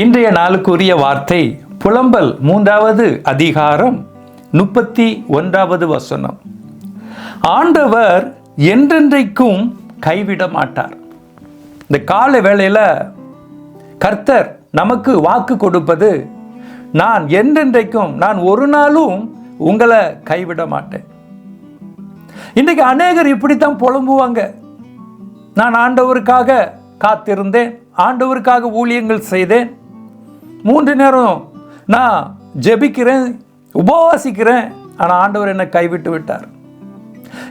இன்றைய நாளுக்குரிய வார்த்தை புலம்பல் மூன்றாவது அதிகாரம் முப்பத்தி ஒன்றாவது வசனம். ஆண்டவர் என்றென்றைக்கும் கைவிட மாட்டார். இந்த கால வேளையில் கர்த்தர் நமக்கு வாக்கு கொடுப்பது நான் என்றென்றைக்கும் நான் ஒரு நாளும் உங்களை கைவிட மாட்டேன். இன்றைக்கு அநேகர் இப்படித்தான் புலம்புவாங்க. நான் ஆண்டவருக்காக காத்திருந்தேன் ஆண்டவருக்காக ஊழியங்கள் செய்தேன் மூன்று நேரம் நான் ஜெபிக்கிறேன் உபவாசிக்கிறேன் ஆனால் ஆண்டவர் என்னை கைவிட்டு விட்டார்.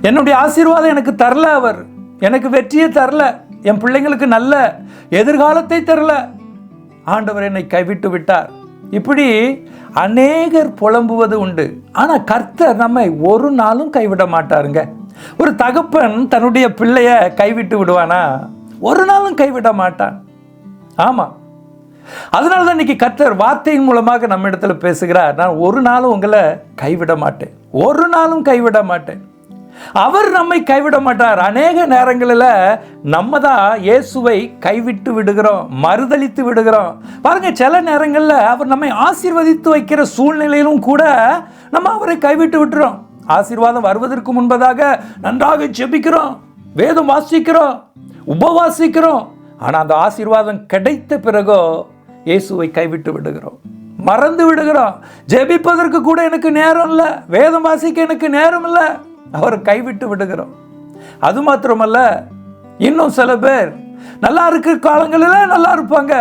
என்னுடைய ஆசீர்வாதம் எனக்கு தரல அவர். எனக்கு வெற்றியை தரல. என் பிள்ளைங்களுக்கு நல்ல எதிர்காலத்தை தரல. ஆண்டவர் என்னை கைவிட்டு விட்டார். இப்படி அநேகர் புலம்புவது உண்டு. ஆனால் கர்த்தர் நம்மை ஒரு நாளும் கைவிட மாட்டாருங்க. ஒரு தகப்பன் தன்னுடைய பிள்ளைய கைவிட்டு விடுவானா? ஒரு நாளும் கைவிட மாட்டான். ஆமாம் அதனால தான் இன்னைக்கு கர்த்தர் வார்த்தையின் மூலமாக நம்ம இடத்துல பேசுகிறார். நான் ஒரு நாளும் உங்களை கைவிட மாட்டேன். ஒரு நாளும் கைவிட மாட்டேன். அவர் நம்மை கைவிட மாட்டார். அநேக நேரங்களில் நம்ம தான் இயேசுவை கைவிட்டு விடுகிறோம் மறுதளித்து விடுகிறோம். பாருங்க சில நேரங்களில் அவர் நம்மை ஆசீர்வதித்து வைக்கிற சூழ்நிலையிலும் கூட நம்ம அவரை கைவிட்டு விட்டுறோம். ஆசீர்வாதம் வருவதற்கு முன்பதாக நன்றாக ஜெபிக்கிறோம் வேதம் வாசிக்கிறோம் உபவாசிக்கிறோம். ஆனால் அந்த ஆசீர்வாதம் கிடைத்த பிறகோ இயேசுவை கைவிட்டு விடுகிறோம். மறந்து விடுகிறோம். ஜெபிப்பதற்கு கூட எனக்கு நேரம் இல்லை. வேதம் வாசிக்க எனக்கு நேரம் இல்லை. அவரை கைவிட்டு விடுகிறோம். அது மாத்திரமல்ல இன்னும் சில பேர் நல்லா இருக்கிற காலங்களில் நல்லா இருப்பாங்க.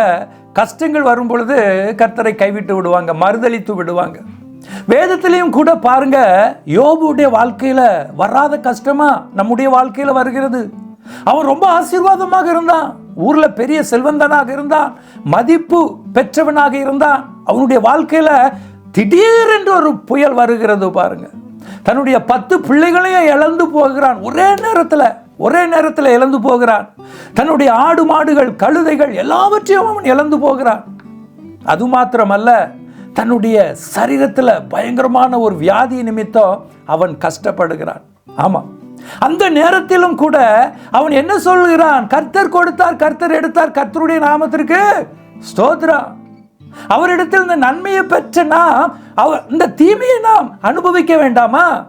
கஷ்டங்கள் வரும் பொழுது கர்த்தரை கைவிட்டு விடுவாங்க மறுதளித்து விடுவாங்க. வேதத்திலையும் கூட பாருங்க யோபுடைய வாழ்க்கையில வராத கஷ்டமா நம்முடைய வாழ்க்கையில வருகிறது. அவன் ரொம்ப ஆசீர்வாதமாக இருந்தான். ஊரில் பெரிய செல்வந்தனாக இருந்தான் மதிப்பு பெற்றவனாக இருந்தான். அவனுடைய வாழ்க்கையில் திடீரென்று ஒரு புயல் வருகிறது பாருங்க. தன்னுடைய பத்து பிள்ளைகளையும் இழந்து போகிறான். ஒரே நேரத்தில் ஒரே நேரத்தில் இழந்து போகிறான். தன்னுடைய ஆடு மாடுகள் கழுதைகள் எல்லாவற்றையும் அவன் இழந்து போகிறான். அது மாத்திரமல்ல தன்னுடைய சரீரத்தில் பயங்கரமான ஒரு வியாதி நிமித்தம் அவன் கஷ்டப்படுகிறான். ஆமாம் அந்த நேரத்திலும் கூட அவன் என்ன சொல்கிறான்? கர்த்தர் கொடுத்தார் கர்த்தர் எடுத்தார் கர்த்தருடைய நாமத்திற்கு ஸ்தோத்ரா. அவரிடத்தில் இந்த நன்மையை பெற்ற நாம் அவர் இந்த தீமையை நாம் அனுபவிக்க வேண்டாமா?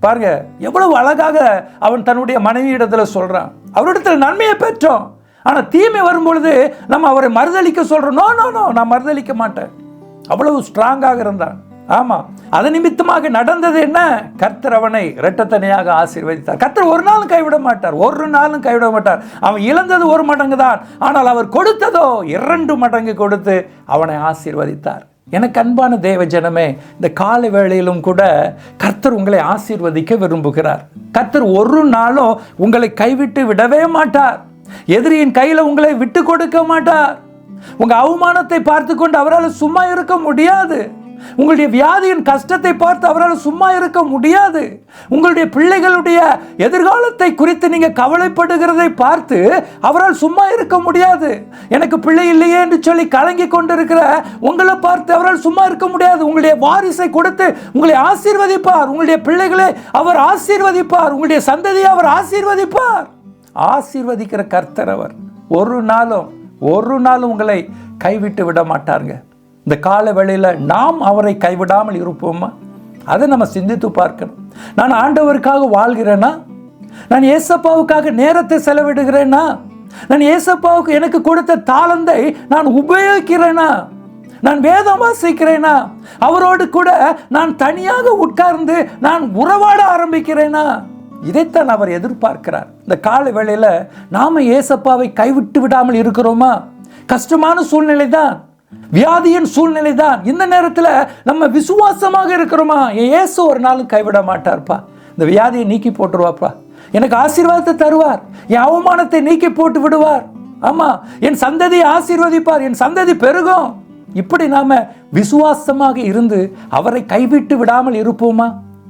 பாருங்க எவ்வளவு அழகாக அவன் தன்னுடைய மனைவி இடத்துல சொல்றான். அவரிடத்தில் நன்மையை பெற்றோம். ஆனா தீமை வரும்பொழுது நம்ம அவரை மறுதளிக்க சொல்றோம். நோ நோ நோ நான் மறுதளிக்க மாட்டேன். அவ்வளவு ஸ்ட்ராங்காக இருந்தான். ஆமாம் அது நிமித்தமாக நடந்தது என்ன? கர்த்தர் அவனை இரட்டத்தனையாக ஆசீர்வதித்தார். கர்த்தர் ஒரு நாளும் கைவிட மாட்டார். ஒரு நாளும் கைவிட மாட்டார். அவன் இழந்தது ஒரு மடங்கு தான் ஆனால் அவர் கொடுத்ததோ இரண்டு மடங்கு கொடுத்து அவனை ஆசீர்வதித்தார். எனக்கு அன்பான தேவ ஜனமே இந்த கால வேளையிலும் கூட கர்த்தர் உங்களை ஆசீர்வதிக்க விரும்புகிறார். கர்த்தர் ஒரு நாளும் உங்களை கைவிட்டு விடவே மாட்டார். எதிரியின் கையில் உங்களை விட்டு கொடுக்க மாட்டார். உங்க அவமானத்தை பார்த்து கொண்டு அவரால் சும்மா இருக்க முடியாது. உங்களுடைய வியாதியின் கஷ்டத்தை பார்த்து அவரால் சும்மா இருக்க முடியாது. உங்களுடைய பிள்ளைகளுடைய எதிர்காலத்தை குறித்து நீங்கள் கவலைப்படுகிறதை பார்த்து அவரால் சும்மா இருக்க முடியாது. எனக்கு பிள்ளை இல்லையே என்று சொல்லி கலங்கி கொண்டிருக்கிற உங்களை பார்த்து அவரால் சும்மா இருக்க முடியாது. உங்களுடைய வாரிசை கொடுத்து உங்களை ஆசீர்வதிப்பார். உங்களுடைய பிள்ளைகளை அவர் ஆசீர்வதிப்பார். உங்களுடைய சந்ததியை அவர் ஆசீர்வதிப்பார். ஆசீர்வதிக்கிற கர்த்தர் அவர். ஒரு நாளும் ஒரு நாளும் உங்களை கைவிட்டு விட மாட்டாருங்க. இந்த கால வேளையில் நாம் அவரை கைவிடாமல் இருப்போமா? அதை நம்ம சிந்தித்து பார்க்கணும். நான் ஆண்டவருக்காக வாழ்கிறேன்னா நான் ஏசப்பாவுக்காக நேரத்தை செலவிடுகிறேன்னா நான் ஏசப்பாவுக்கு எனக்கு கொடுத்த தாளந்தை நான் உபயோகிக்கிறேனா? நான் வேதம் வாசிக்கிறேனா? அவரோடு கூட நான் தனியாக உட்கார்ந்து நான் உறவாட ஆரம்பிக்கிறேனா? இதைத்தான் அவர் எதிர்பார்க்கிறார். இந்த கால வேளையில் நாம் ஏசப்பாவை கைவிட்டு விடாமல் இருக்கிறோமா? கஷ்டமான சூழ்நிலை தான் வியாதியின் சூழ்நிலை தான் இந்த நேரத்தில் நம்ம விசுவாசமாக இருக்கிறோமா? என் ஏசு ஒரு நாளும் கைவிட மாட்டார்ப்பா. இந்த வியாதியை நீக்கி போட்டுருவாப்பா எனக்கு ஆசீர்வாதத்தை தருவார். என் அவமானத்தை நீக்கி போட்டு விடுவார். ஆமா என் சந்ததியை ஆசீர்வதிப்பார். என் சந்ததி பெருகும். இப்படி நாம விசுவாசமாக இருந்து அவரை கைவிட்டு விடாமல் இருப்போமா?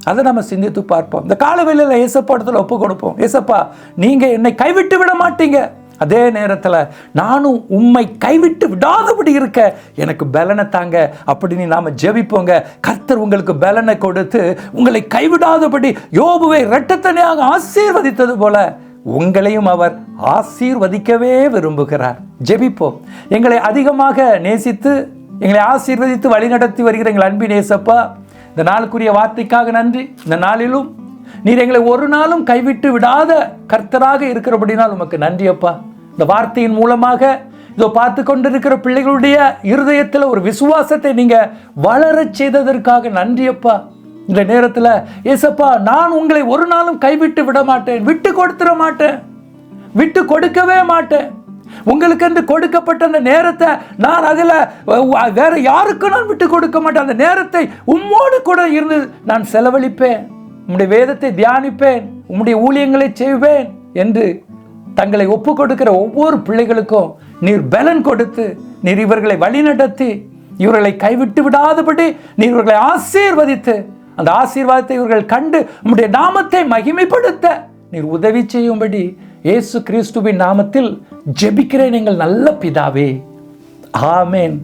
அதை நம்ம சிந்தித்து பார்ப்போம். இந்த காலவெளியில் ஏசப்பா இடத்துல ஒப்பு கொடுப்போம். ஏசப்பா நீங்கள் என்னை கைவிட்டு விட மாட்டீங்க. அதே நேரத்தில் நானும் உம்மை கைவிட்டு விடாதபடி இருக்க எனக்கு பலனை தாங்க. அப்படின்னு நாம் ஜெபிப்போங்க. கர்த்தர் உங்களுக்கு பலனை கொடுத்து உங்களை கைவிடாதபடி யோபுவை இரட்டத்தனையாக ஆசீர்வதித்தது போல உங்களையும் அவர் ஆசீர்வதிக்கவே விரும்புகிறார். ஜெபிப்போம். எங்களை அதிகமாக நேசித்து எங்களை ஆசீர்வதித்து வழிநடத்தி வருகிற எங்கள் அன்பின் நேசப்பா இந்த நாளுக்குரிய வார்த்தைக்காக நன்றி. இந்த நாளிலும் நீர் எங்களை ஒரு நாளும் கைவிட்டு விடாத கர்த்தராக இருக்கிறபடினால் உமக்கு நன்றி அப்பா. இந்த வார்த்தையின் மூலமாக இதோ பார்த்து கொண்டிருக்கிற பிள்ளைகளுடைய இருதயத்தில் ஒரு விசுவாசத்தை நீங்கள் வளரச் செய்ததற்காக நன்றியப்பா இந்த நேரத்தில் ஏசப்பா நான் உங்களை ஒரு நாளும் கைவிட்டு விட மாட்டேன் விட்டு கொடுத்துட மாட்டேன் விட்டு கொடுக்கவே மாட்டேன். உங்களுக்கு என்று கொடுக்கப்பட்ட அந்த நேரத்தை நான் அதில் வேற யாருக்கும் நான் விட்டு கொடுக்க மாட்டேன். அந்த நேரத்தை உம்மோடு கூட இருந்து நான் செலவழிப்பேன். உம்முடைய வேதத்தை தியானிப்பேன் உம்முடைய ஊழியங்களை செய்வேன் என்று தங்களை ஒப்பு கொடுக்கிற ஒவ்வொரு பிள்ளைகளுக்கும் நீர் பலன் கொடுத்து நீர் இவர்களை வழிநடத்தி இவர்களை கைவிட்டு விடாதபடி நீர் இவர்களை ஆசீர்வதித்து அந்த ஆசீர்வாதத்தை இவர்கள் கண்டு உம்முடைய நாமத்தை மகிமைப்படுத்த நீர் உதவி செய்யும்படி இயேசு கிறிஸ்துவின் நாமத்தில் ஜெபிக்கிறேன் எங்கள் நல்ல பிதாவே. ஆமேன்.